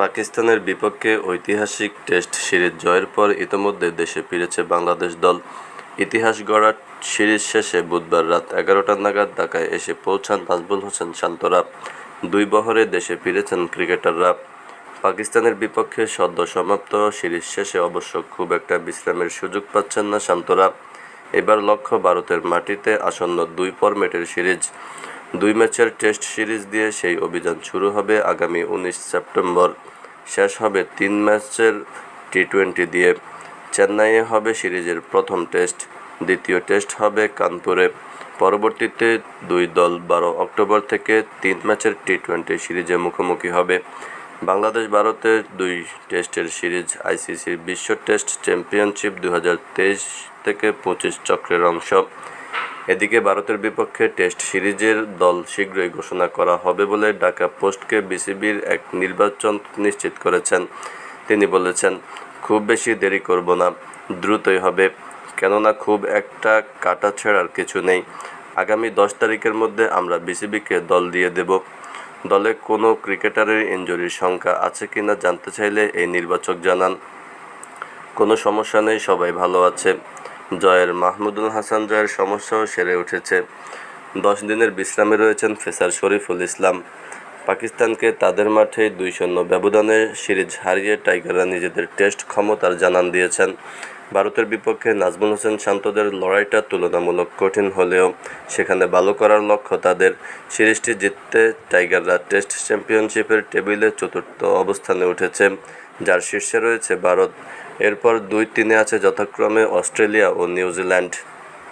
পাকিস্তানের বিপক্ষে ঐতিহাসিক টেস্ট সিরিজ জয়ের পর ইতোমধ্যে দেশে ফিরেছে বাংলাদেশ দল। ইতিহাস গড়ার সিরিজ শেষে বুধবার রাত এগারোটা নাগাদ ঢাকায় এসে পৌঁছান নাজবুল হোসেন শান্তরা। দুই বহরে দেশে ফিরেছেন ক্রিকেটাররা। পাকিস্তানের বিপক্ষে সদ্য সমাপ্ত সিরিজ শেষে অবশ্য খুব একটা বিশ্রামের সুযোগ পাচ্ছেন না শান্তরা। এবার লক্ষ্য ভারতের মাটিতে আসন্ন দুই ফরম্যাটের সিরিজ। দুই ম্যাচের টেস্ট সিরিজ দিয়ে সেই অভিযান শুরু হবে আগামী উনিশ সেপ্টেম্বর। শেষ হবে তিন ম্যাচের টি টোয়েন্টি দিয়ে। চেন্নাইয়ে হবে সিরিজের প্রথম টেস্ট। দ্বিতীয় টেস্ট হবে কানপুরে। পরবর্তীতে দুই দল বারো অক্টোবর থেকে তিন ম্যাচের টি টোয়েন্টি সিরিজে মুখোমুখি হবে। বাংলাদেশ ভারতের দুই টেস্টের সিরিজ আইসিসির বিশ্ব টেস্ট চ্যাম্পিয়নশিপ দু হাজার তেইশ থেকে পঁচিশ চক্রের অংশ। এদিকে ভারতের বিপক্ষে টেস্ট সিরিজের দল শীঘ্রই ঘোষণা করা হবে বলে ঢাকা পোস্টকে বিসিবির এক নির্বাচন নিশ্চিত করেছেন। তিনি বলেছেন, খুব বেশি দেরি করব না, দ্রুতই হবে। কেননা খুব একটা কাটা ছেঁড়ার কিছু নেই। আগামী দশ তারিখের মধ্যে আমরা বিসিবিকে দল দিয়ে দেব। দলে কোনো ক্রিকেটারের ইনজুরির সংখ্যা আছে কিনা জানতে চাইলে এই নির্বাচক জানান। কোনো সমস্যা নেই, সবাই ভালো আছে। জয়ের মাহমুদুল হাসান জয়ের সমস্যাও সেরে উঠেছে। দশ দিনের বিশ্রামে রয়েছেন ফেসার শরীফুল ইসলাম। পাকিস্তানকে তাদের মাঠে দুই শূন্য ব্যবধানে সিরিজ হারিয়ে টাইগাররা নিজেদের টেস্ট ক্ষমতার জানান দিয়েছেন। ভারতের বিপক্ষে নাজমুল হোসেন শান্তদের লড়াইটা তুলনামূলক কঠিন হলেও সেখানে ভালো করার লক্ষ্য তাদের। সিরিজটি জিততে টাইগাররা টেস্ট চ্যাম্পিয়নশিপের টেবিলে চতুর্থ অবস্থানে উঠেছে। যার শীর্ষে রয়েছে ভারত। এরপর দুই তিনে আছে যথাক্রমে অস্ট্রেলিয়া ও নিউজিল্যান্ড।